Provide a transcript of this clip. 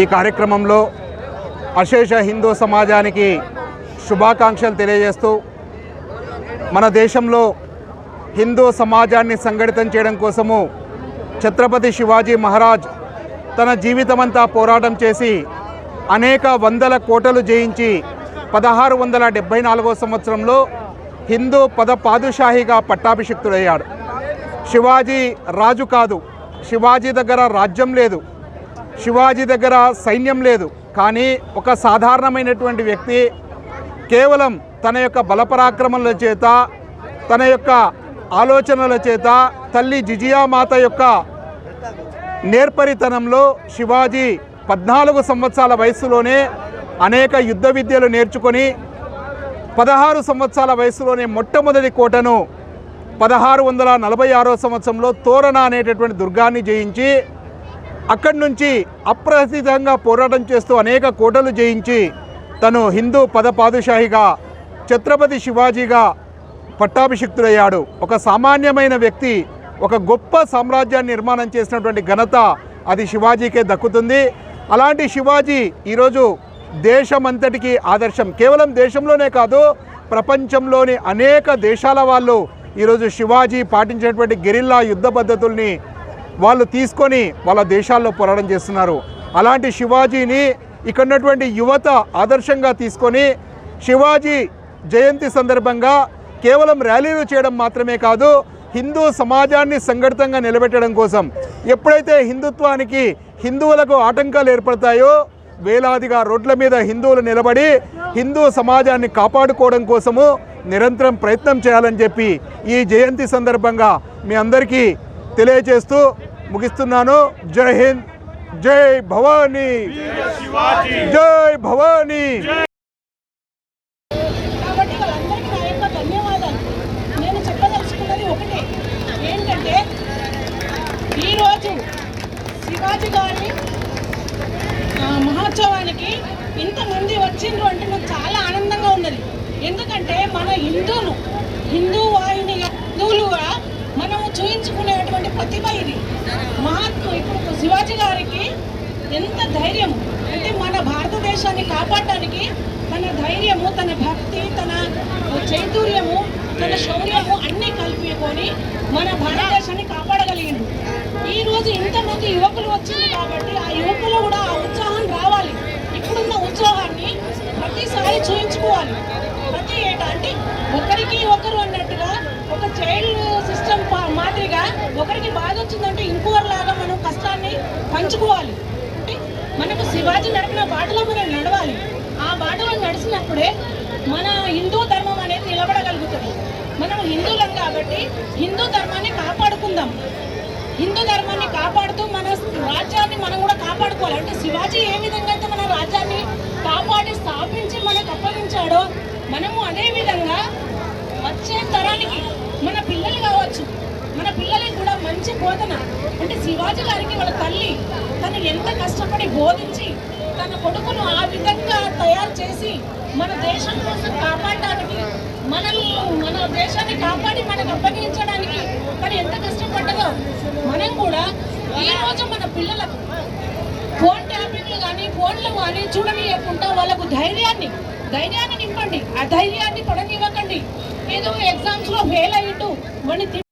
ఈ కార్యక్రమంలో అశేష హిందూ సమాజానికి శుభాకాంక్షలు తెలియజేస్తూ మన దేశంలో హిందూ సమాజాన్ని సంఘటితం చేయడం కోసము ఛత్రపతి శివాజీ మహారాజ్ తన జీవితమంతా పోరాటం చేసి అనేక వందల కోటలు జయించి పదహారు వందల డెబ్భై నాలుగో సంవత్సరంలో హిందూ పద పాదుషాహిగా పట్టాభిషిక్తుడయ్యాడు. శివాజీ రాజు కాదు. శివాజీ దగ్గర రాజ్యం లేదు. శివాజీ దగ్గర సైన్యం లేదు. కానీ ఒక సాధారణమైనటువంటి వ్యక్తి కేవలం తన యొక్క బలపరాక్రమముల చేత తన యొక్క ఆలోచనల చేత తల్లి జిజియామాత యొక్క నేర్పరితనంలో శివాజీ పద్నాలుగు సంవత్సరాల వయసులోనే అనేక యుద్ధ విద్యలు నేర్చుకొని పదహారు సంవత్సరాల వయసులోనే మొట్టమొదటి కోటను పదహారు వందల నలభై ఆరో సంవత్సరంలో తోరణ అనేటటువంటి దుర్గాన్ని జయించి అక్కడి నుంచి అప్రసిద్ధంగా పోరాటం చేస్తూ అనేక కోటలు జయించి తను హిందూ పదపాదుషాహిగా ఛత్రపతి శివాజీగా పట్టాభిషిక్తుడయ్యాడు. ఒక సామాన్యమైన వ్యక్తి ఒక గొప్ప సామ్రాజ్యాన్ని నిర్మాణం చేసినటువంటి ఘనత అది శివాజీకే దక్కుతుంది. అలాంటి శివాజీ ఈరోజు దేశమంతటికీ ఆదర్శం. కేవలం దేశంలోనే కాదు ప్రపంచంలోని అనేక దేశాల వాళ్ళు ఈరోజు శివాజీ పాటించినటువంటి గెరిల్లా యుద్ధ పద్ధతుల్ని వాళ్ళు తీసుకొని వాళ్ళ దేశాల్లో పోరాటం చేస్తున్నారు. అలాంటి శివాజీని ఇక్కడ ఉన్నటువంటి యువత ఆదర్శంగా తీసుకొని శివాజీ జయంతి సందర్భంగా కేవలం ర్యాలీలు చేయడం మాత్రమే కాదు హిందూ సమాజాన్ని సంఘటితంగా నిలబెట్టడం కోసం ఎప్పుడైతే హిందుత్వానికి హిందువులకు ఆటంకాలు ఏర్పడతాయో వేలాదిగా రోడ్ల మీద హిందువులు నిలబడి హిందూ సమాజాన్ని కాపాడుకోవడం కోసము నిరంతరం ప్రయత్నం చేయాలని చెప్పి ఈ జయంతి సందర్భంగా మీ అందరికీ తెలియజేస్తూ ముగిస్తున్నాను. జై హింద్. జై భవానీ. జై భవానీ. కాబట్టి వాళ్ళందరికీ ధన్యవాదాలు. నేను చెప్పదలుచుకున్నది ఒకటే. ఏంటంటే ఈరోజు శివాజీ గారి ఆ, మహోత్సవానికి ఇంతమంది వచ్చిండ్రు అంటే నాకు చాలా ఆనందంగా ఉన్నది. ఎందుకంటే మన హిందువులు హిందూ వాహిని హిందువులుగా మనము చూయించుకున్న ప్రతిభ ఇది మహాత్మ ఇప్పుడు శివాజీ గారికి ఎంత ధైర్యం అంటే మన భారతదేశాన్ని కాపాడటానికి తన ధైర్యము తన భక్తి తన చైతూర్యము తన శౌర్యము అన్నీ కలిపికొని మన భారతదేశాన్ని కాపాడగలిగింది ఈ రోజు ఇంతమంది యువకులు వచ్చింది కాబట్టి ఆ యువకులు కూడా ఆ ఉత్సాహం రావాలి. ఇప్పుడున్న ఉత్సాహాన్ని ప్రతిసారి చూయించుకోవాలి. ప్రతి ఏటా అంటే ఒకరికి ఒకరు అన్నట్టుగా ఒక చైల్డ్ సిస్టమ్ మాదిరి ఒకరికి బాధ వచ్చిందంటే ఇంకోరిలాగా మనం కష్టాన్ని పంచుకోవాలి. అంటే మనకు శివాజీ నడిపిన బాటలో మనం నడవాలి. ఆ బాటలో నడిచినప్పుడే మన హిందూ ధర్మం అనేది నిలబడగలుగుతుంది. మనం హిందువులం కాబట్టి హిందూ ధర్మాన్ని కాపాడుకుందాం. హిందూ ధర్మాన్ని కాపాడుతూ మన రాజ్యాన్ని మనం కూడా కాపాడుకోవాలి. అంటే శివాజీ ఏ విధంగా అయితే మన రాజ్యాన్ని కాపాడి స్థాపించి మనకు అప్పగించాడో మనము అదే విధంగా వచ్చే తరానికి మన పిల్లలు కావచ్చు మన పిల్లలకి కూడా మంచి బోధన అంటే శివాజీ గారికి వాళ్ళ తల్లి తను ఎంత కష్టపడి బోధించి తన కొడుకును ఆ విధంగా తయారు చేసి మన దేశం కోసం కాపాడడానికి మనల్ని మన దేశాన్ని కాపాడి మనకు అప్పగించడానికి తను ఎంత కష్టపడ్డదో మనం కూడా ఈ రోజు మన పిల్లలకు ఫోన్ ట్యాపింగ్లు కానీ ఫోన్లు కానీ చూడనియకుండా వాళ్ళకు ధైర్యాన్ని ధైర్యాన్ని నింపండి. ఆ ధైర్యాన్ని పడనివ్వకండి ఏదో ఎగ్జామ్స్లో ఫెయిల్ అయ్యిండు మన